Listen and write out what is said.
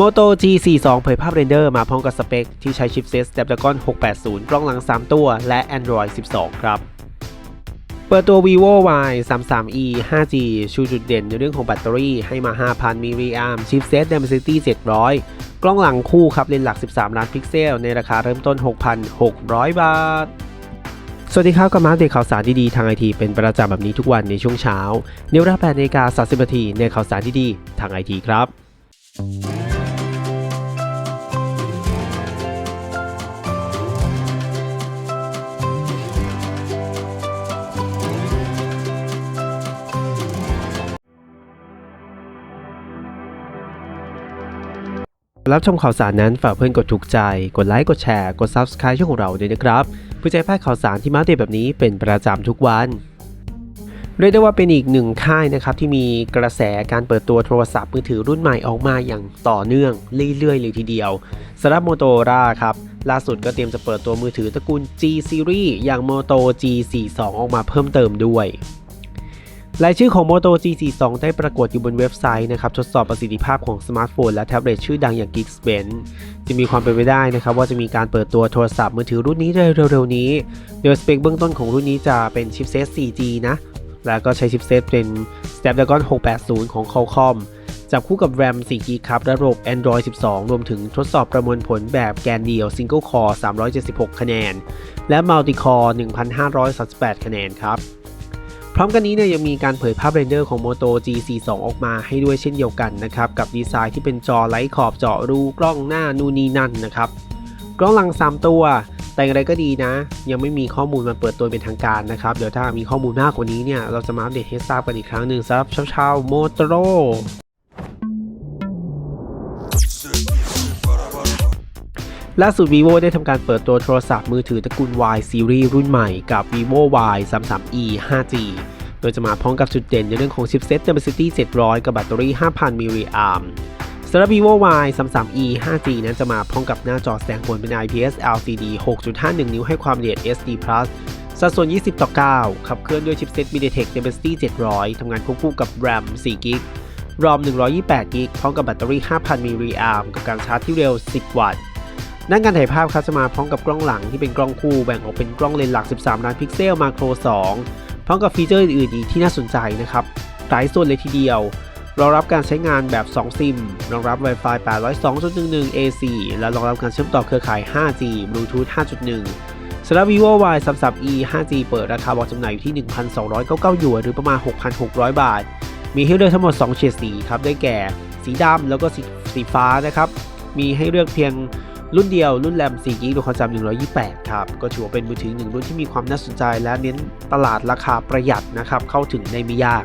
Moto G42 เผยภาพเรนเดอร์มาพร้อมกับสเปค ที่ใช้ชิปเซต Snapdragon 680 กล้องหลัง 3 ตัว และ Android 12 ครับ เปิดตัว vivo y 3 3 e 5g ชูจุดเด่นในเรื่องของแบตเตอรี่ให้มา 5,000 มิลลิแอมชิปเซต Dimensity 700 กล้องหลังคู่ครับเลนส์หลัก 13 ล้านพิกเซล ในราคาเริ่มต้น 6,600 บาทสวัสดีครับกับมาอัปเดตข่าวสารดีๆทางไอทีเป็นประจำแบบนี้ทุกวันในช่วงเช้าในวลา8นาฬิกา30นาทีในข่าวสารดีๆทางไอทีครับ รับชมข่าวสารนั้นฝากเพื่อนกดถูกใจ กดไลค์กดแชร์กด Subscribe ช่องของเราด้วยนะครับเพื่อจะให้พลาดข่าวสารที่มาเดตแบบนี้เป็นประจำทุกวันเรียกได้ว่าเป็นอีกหนึ่งค่ายนะครับที่มีกระแสการเปิดตัวโทรศัพท์มือถือรุ่นใหม่ออกมาอย่างต่อเนื่องเรื่อยๆเลยทีเดียวสำหรับ Motorola ครับล่าสุดก็เตรียมจะเปิดตัวมือถือตระกูล G Series อย่าง Moto G42 ออกมาเพิ่มเติมด้วย รายชื่อของ Moto G42 ได้ปรากฏอยู่บนเว็บไซต์นะครับทดสอบประสิทธิภาพของสมาร์ทโฟนและแท็บเล็ตชื่อดังอย่าง Geekbench จะมีความเป็นไปได้นะครับว่าจะมีการเปิดตัวโทรศัพท์มือถือรุ่นนี้ในเร็วๆนี้ โดยสเปคเบื้องต้นของรุ่นนี้จะเป็นชิปเซต 4G นะ แล้วก็ใช้ชิปเซตเป็น Snapdragon 680 ของ Qualcomm จับคู่กับ RAM 4GB ครับและระบบ Android 12 รวมถึงทดสอบประมวลผลแบบแกนเดียว Single Core 376 คะแนน และ Multi Core 1,538 คะแนนครับ พร้อมกันนี้เนี่ยยังมีการเผยภาพเรนเดอร์ของ Moto G42 ออกมาให้ด้วยเช่นเดียวกันนะครับกับดีไซน์ที่เป็นจอไร้ขอบเจาะรูกล้องหน้านูนนีนั่นนะครับกล้องหลัง 3 ตัว แต่อะไรก็ดีนะ ยังไม่มีข้อมูลมาเปิดตัวเป็นทางการนะครับ เดี๋ยวถ้ามีข้อมูลมากกว่านี้เนี่ย เราจะมาอัปเดตให้ทราบกันอีกครั้งหนึ่งสำหรับชาวๆโมโตโร ล่าสุด vivo ได้ทำการเปิดตัวโทรศัพท์มือถือตระกูล Y Series รุ่นใหม่กับ vivo y 3 3 e 5g โดยจะมาพร้อมกับจุดเด่นในเรื่องของชิปเซ็ต Dimensity 700 กับแบตเตอรี่ 5,000 มิลลิแอมสำหรับ vivo y 3 3 e 5g นั้นจะมาพร้อมกับหน้าจอแสดงผลเป็น IPS LCD 6.51 นิ้วให้ความละเอียด SD+ สัดส่วน 20 ต่อ 9 ขับเคลื่อนด้วยชิปเซ็ต MediaTek Dimensity 700 ทำงานควบคู่กับ RAM 4 g b ROM 128 g b พร้อมกับแบตเตอรี่ 5,000 มิลลิแอมกับการชาร์จที่เร็ว 10 วัตต์ ด้านการถ่ายภาพครับจะมาพร้อมกับกล้องหลังที่เป็นกล้องคู่แบ่งออกเป็นกล้องเลนส์หลัก 13 ล้านพิกเซลมาโคร 2 พร้อมกับฟีเจอร์อื่นๆที่น่าสนใจนะครับหลายส่วนเลยทีเดียวรองรับการใช้งานแบบ 2 ซิม รองรับ Wi-Fi 802.11 AC และรองรับการเชื่อมต่อเครือข่าย 5G Bluetooth 5.1สำหรับ vivo y 3 3 e 5G เปิดราคาวางจำหน่ายอยู่ที่ 1,299หยวนหรือประมาณ 6,600 บาท มีให้เลือกทั้งหมด 2 เฉดสีครับ ได้แก่ สีดำแล้วก็สสีฟ้านะครับ มีให้เลือกเพียง รุ่นเดียวรุ่นแรม4 g b ด้วยความจำ128 ครับ ก็ถือว่าเป็นมือถือหนึ่งรุ่นที่มีความน่าสนใจและเน้นตลาดราคาประหยัดนะครับ เข้าถึงได้ไม่ยาก